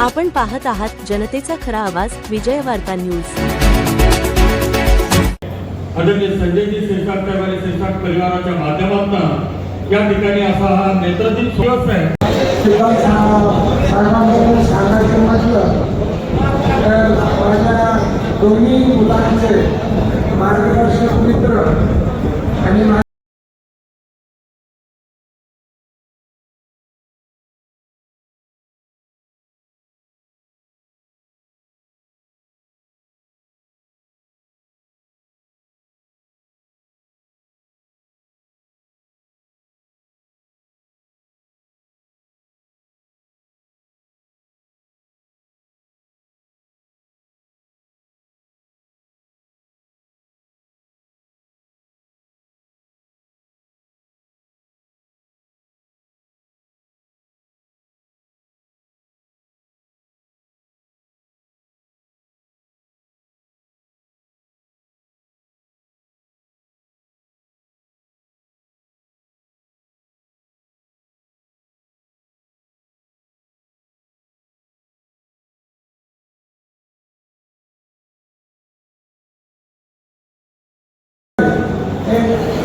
आपण पाहत आहात जनतेचा खरा आवाज विजय वार्ता न्यूज. आदरणीय संजयजी शिरसाट साहेब आणि शिरसाट परिवाराच्या माध्यमातून या ठिकाणी असा हा नेत्रदीप दिवस आहे. शिवराज सा- साहेबांबद्दल सांगायचं म्हटलं तर माझ्या दोन्ही मुलांचे मार्गदर्शक मित्र आणि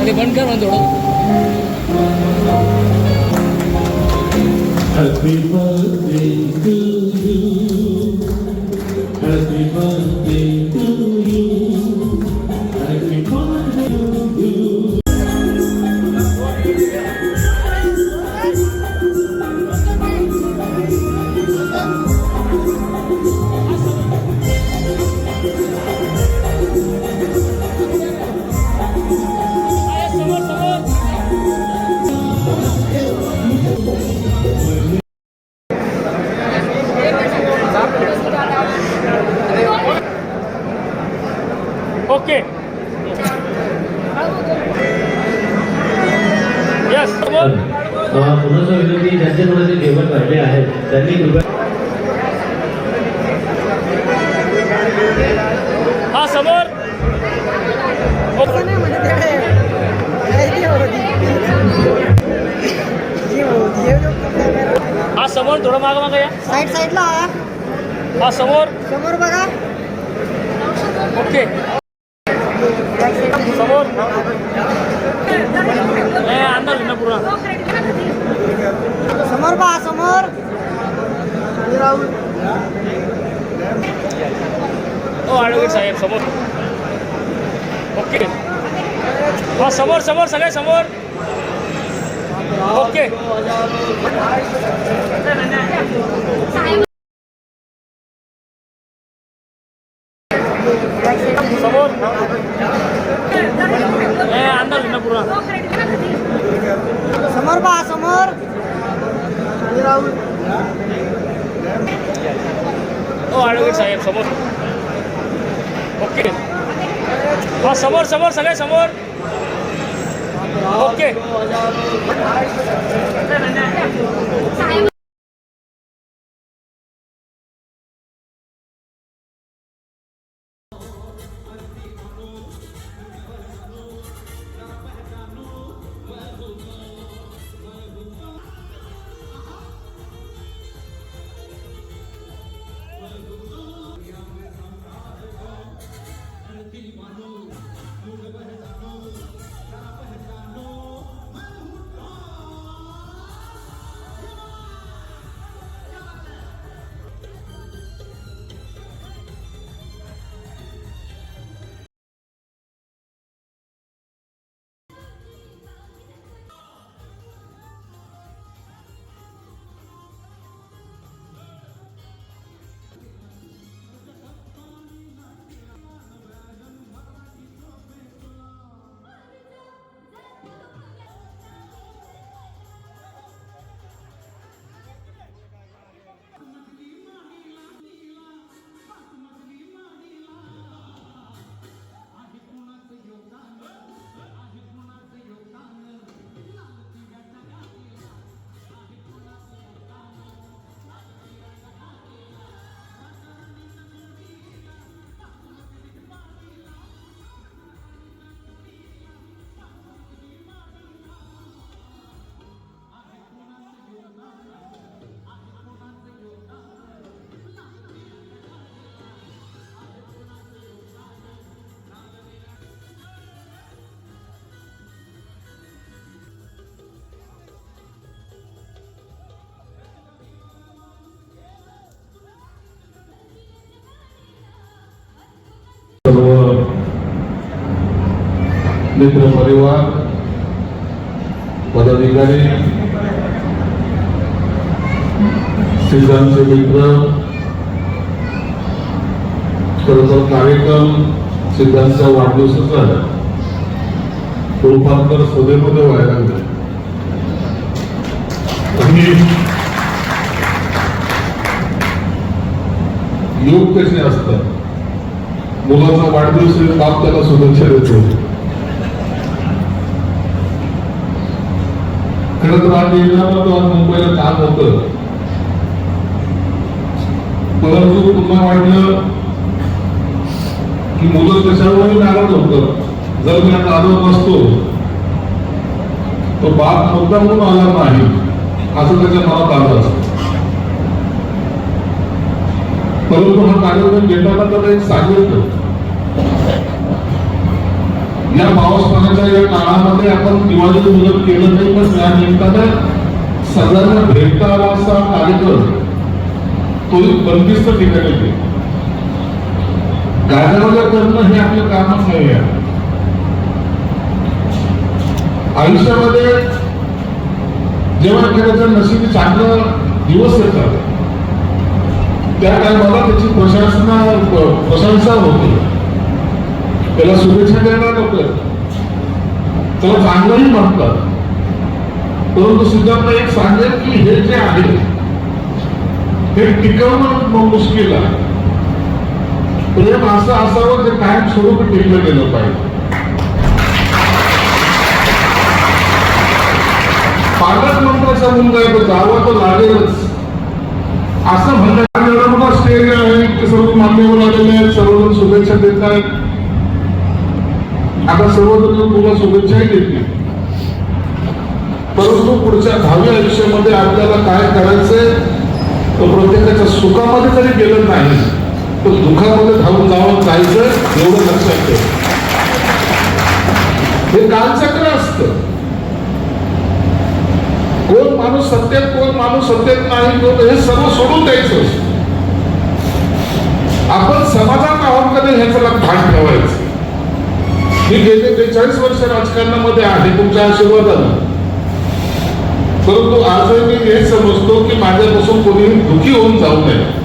अरे बंद कर ना थोडं हा समोर. हा समोर थोडं माग माग या. साईड साईडला हा समोर. समोर बघा ओके. समोर. ए अंदाज ना पूर्ण. समोर पहा समोर. हो साहेब समोर. ओके. हा समोर समोर सगळे समोर. ओके समोर ए अंदर ना पूर्ण समोर पहा समोर हो साहेब समोर. ओके. हा समोर समोर सगळे समोर. ओके. मित्र परिवार पदाधिकारी सिद्धांतचे मित्र खरं तर कार्यक्रम आहे वाढदिवसाचा रूपांतर सदैमध्ये व्हायला आणि योग कसे असतात? मुलाचा वाढदिवस बाप त्याला शुभेच्छा देतो. खर तर आज येणारा आज मुंबईला काम होत. परंतु पुन्हा वाटलं की मुलं कशावरही नाराज होत. जर मी आता आलो नसतो तो बाप मुद्दा म्हणून आला नाही. असं त्याच्या मनात आलं असतं. परंतु हा कार्यक्रम घेताना त्याला एक सांगितलं या पावसाच्या या काळामध्ये आपण दिवाळी मुलं केलं नाही पण या निमित्तानं सगळ्यांना भेटता आला असा कार्यक्रम तो एक बंदिस्त ठिकाणी केला गाजावाजा करणं हे आपलं कामच नाही आहे. आयुष्यामध्ये जेव्हा एखाद्याचं नशीब चांगलं दिवस येतात त्या टायमाला त्याची प्रशासना प्रशंसा होते. त्याला शुभेच्छा द्यायला लोक त्याला चांगलंही म्हणतात परंतु सिद्धांत एक सांगेल की हे जे आहे हे टिकवणं मुश्किल आहे. प्रेम असं असावं जे कायम स्वरूप टिकलं गेलं पाहिजे. पालक मंत्र्याचा मुलगा आहे तो जावा तो लागेलच. असं म्हणणं मोठा स्टेज आहे सर्व मान्यवर आलेले आहेत सर्वजण शुभेच्छा देत आहेत. आता सर्वजण तुला शुभेच्छाही देतील परंतु पुढच्या भावी आयुष्यामध्ये आपल्याला काय करायचंय तो प्रत्येकाच्या सुखामध्ये जरी गेलं नाही तर दुःखामध्ये धावून जावं जायचं एवढं लक्षात ठेव. हे कालचक्र असतं. कोण माणूस सत्तेत कोण माणूस सत्तेत नाही कोण हे सर्व सोडून द्यायचं आपण समाजात आहोत कधी ह्याचं भान ठेवायचं. मी गेले बेचाळीस वर्ष राजकारणामध्ये आहे तुमच्या आशीर्वादानं. परंतु आजही मी हे समजतो की माझ्यापासून कोणीही दुखी होऊन जाऊ नये.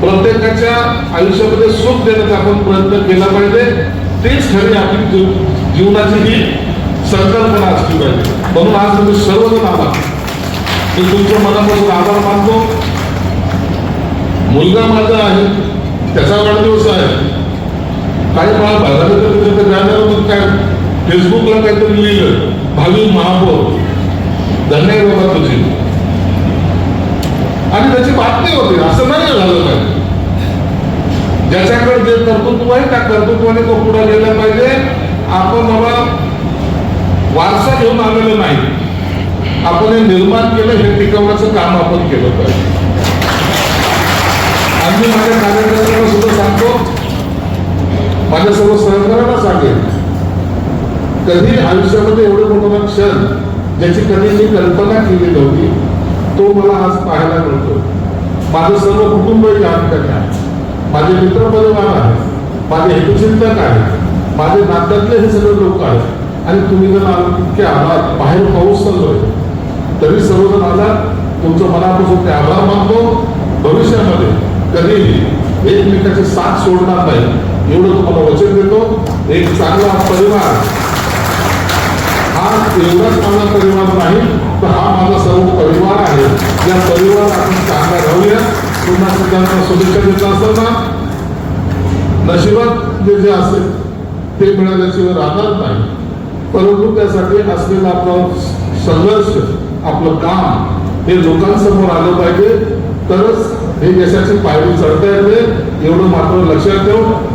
प्रत्येकाच्या आयुष्यामध्ये सुख देण्याचा आपण प्रयत्न केला पाहिजे. तेच खरी आपली जीव- जीवनाची ही संकल्पना असली पाहिजे. म्हणून आज तुम्ही सर्वजण आला मी तुमच्या मनापासून आभार मानतो. मुलगा माझा आहे त्याचा वाढदिवस आहे. काही मला बघायला तर तिथे जाणार मग काय? फेसबुकला काहीतरी लिहिलं. भावी महापौर. धन्य बाबा तुझी. आणि त्याची बातमी होती. असं नाही झालं पाहिजे ज्याच्याकडे जे कर्तृत्व आहे त्या कर्तृत्वाने तो पुढे गेला पाहिजे. आपण बाबा वारसा घेऊन आलेलं नाही. आपण हे निर्माण केलं हे टिकवण्याचं काम आपण केलं पाहिजे. आम्ही माझ्या कार्यकर्त्यांना सुद्धा सांगतो माझ्यासोबत सहन सहकार्यांना सांगेन. कधी आयुष्यामध्ये एवढं मोठा क्षण ज्याची कधी मी कल्पना केली नव्हती तो मला आज पाहायला मिळतो. माझं सर्व कुटुंब या आहे. माझे मित्र परिवार आहे. माझे हितचिंतक आहे. माझे नात्यातले हे सगळे लोक आहेत. आणि तुम्ही जर इतके आभार बाहेर पाऊस चाललोय तरी सर्वजण आला तुमचं मनापासून ते आभार मानतो. भविष्यामध्ये कधीही एकमेकाची साथ सोडणार नाही. एवढं तुम्हाला वचन देतो. एक चांगला परिवार हा एवढाच माझा परिवार नाही तर हा माझा सर्व परिवार आहे. या परिवार आपण चांगला राहूया. पुन्हा सगळ्यांना शुभेच्छा देत असताना. नशिबात जे जे असेल ते मिळाल्याशिवाय राहणार नाही. परंतु त्यासाठी असलेला आपला संघर्ष आपलं काम हे लोकांसमोर आलं पाहिजे. तरच हे यशाची पायरी चढता येते. एवढं मात्र लक्षात ठेवून